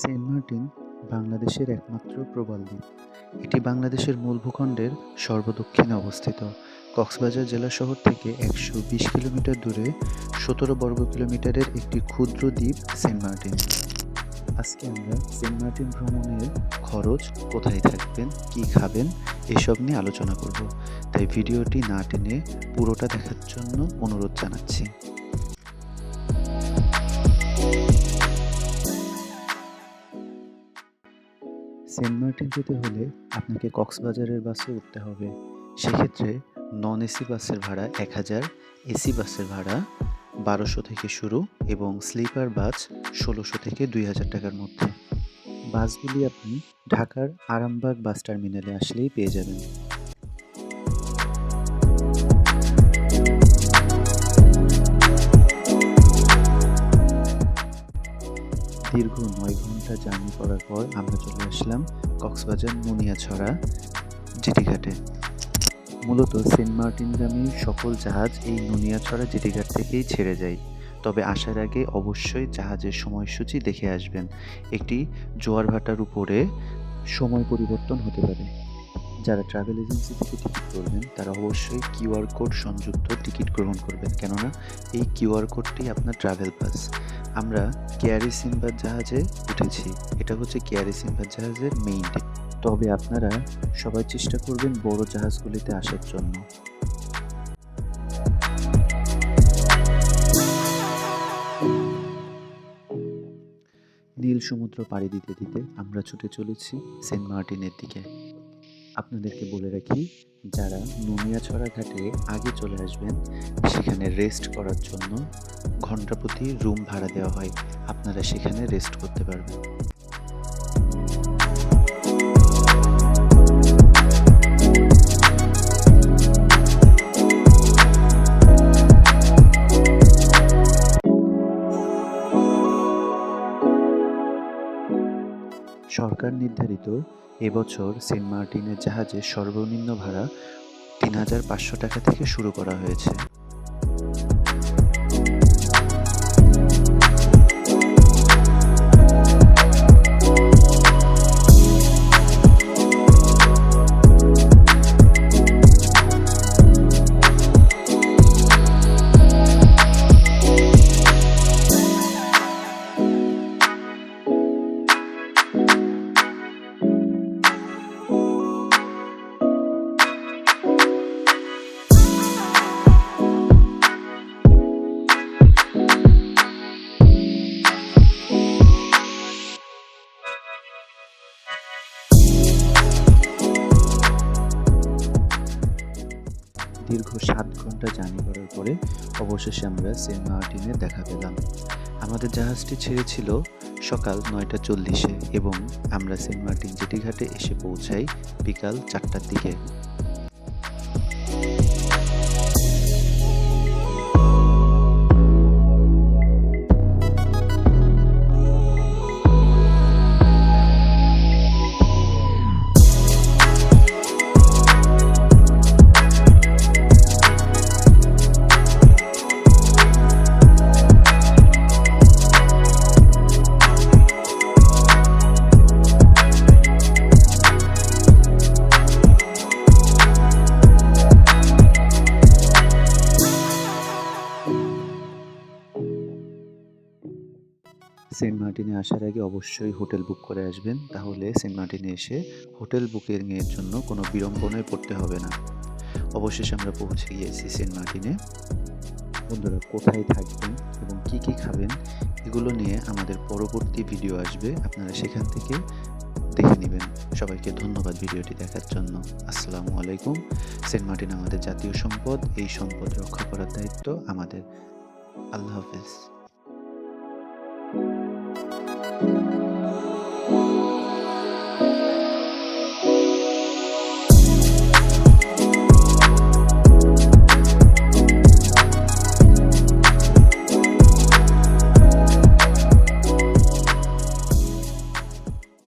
Saint Martin বাংলাদেশের একমাত্র প্রবাল দ্বীপ। এটি বাংলাদেশের মূল ভূখণ্ডের সর্বদক্ষিণে অবস্থিত। কক্সবাজার জেলা শহর থেকে একশো বিশ কিলোমিটার দূরে সতেরো বর্গ কিলোমিটারের একটি ক্ষুদ্র দ্বীপ সেন্ট মার্টিন। আজকে আমরা সেন্ট মার্টিন ভ্রমণের খরচ কোথায় থাকবেন, কি খাবেন, এসব নিয়ে আলোচনা করব। তাই ভিডিওটি না টেনে পুরোটা দেখার জন্য অনুরোধ জানাচ্ছি। সেন্ট মার্টিন যেতে হলে আপনাকে কক্সবাজারের বাসে উঠতে হবে। সেক্ষেত্রে নন এসি বাসের ভাড়া এক হাজার, এসি বাসের ভাড়া বারোশো থেকে শুরু এবং স্লিপার বাস ষোলোশো থেকে দুই হাজার টাকার মধ্যে। বাসগুলি আপনি ঢাকার আরামবাগ বাস টার্মিনালে আসলেই পেয়ে যাবেন। দীর্ঘ নয় ঘণ্টা জার্নি করার পর আমরা চলে আসলাম কক্সবাজার মুনিয়াছড়া জেটিঘাটে। মূলত সেন্ট মার্টিনগামী সকল জাহাজ এই নুনিয়াছড়া জেটিঘাট থেকেই ছেড়ে যায়। তবে আসার আগে অবশ্যই জাহাজের সময়সূচি দেখে আসবেন। একটি জোয়ার ভাটার উপরে সময় পরিবর্তন হতে পারে। যারা ট্রাভেল এজেন্সি থেকে টিকিট করবেন, তারা অবশ্যই কিউআর কোড সংযুক্ত টিকিট গ্রহণ করবেন। কেননা, এই কিউআর কোডটি আপনার ট্রাভেল পাস আমরা কেয়ারি সিম্বার জাহাজে উঠেছি। এটা হচ্ছে কেয়ারি সিম্বার জাহাজের মেইন ডিপ তবে আপনারা সবাই চেষ্টা করবেন বড় জাহাজগুলিতে আসার জন্য। নীল সমুদ্র পাড়ি দিতে দিতে আমরা ছুটে চলেছি সেন্ট মার্টিনের দিকে। আপনাদেরকে বলে রাখি, যারা নুনিয়াছড়া ঘাটে আগে চলে আসবেন, সেখানে রেস্ট করার জন্য ঘণ্টা প্রতি রুম ভাড়া দেওয়া হয়। আপনারা সেখানে রেস্ট করতে পারবেন। সরকার নির্ধারিত এবছর সেন্ট মার্টিনের জাহাজের সর্বনিম্ন ভাড়া তিন হাজার পাঁচশো টাকা থেকে শুরু করা হয়েছে। দীর্ঘ সাত ঘণ্টা জার্নি করার পরে অবশেষে আমরা সেন্ট মার্টিনে দেখা পেলাম। আমাদের জাহাজটি ছেড়েছিল সকাল নয়টা চল্লিশে এবং আমরা সেন্ট মার্টিন জেটিঘাটে এসে পৌঁছাই বিকাল চারটার দিকে। সেন্ট মার্টিনে আসার আগে অবশ্যই হোটেল বুক করে আসবেন। তাহলে সেন্ট মার্টিনে এসে হোটেল বুকিংয়ের জন্য কোনো বিড়ম্বনায় পড়তে হবে না। অবশেষে আমরা পৌঁছে গিয়েছি সেন্ট মার্টিনে। বন্ধুরা, কোথায় থাকবেন এবং কি কি খাবেন, এগুলো নিয়ে আমাদের পরবর্তী ভিডিও আসবে। আপনারা সেখান থেকে দেখে নেবেন। সবাইকে ধন্যবাদ ভিডিওটি দেখার জন্য। আসসালামু আলাইকুম। সেন্ট মার্টিন আমাদের জাতীয় সম্পদ। এই সম্পদ রক্ষা করার দায়িত্ব আমাদের। আল্লাহ হাফেজ।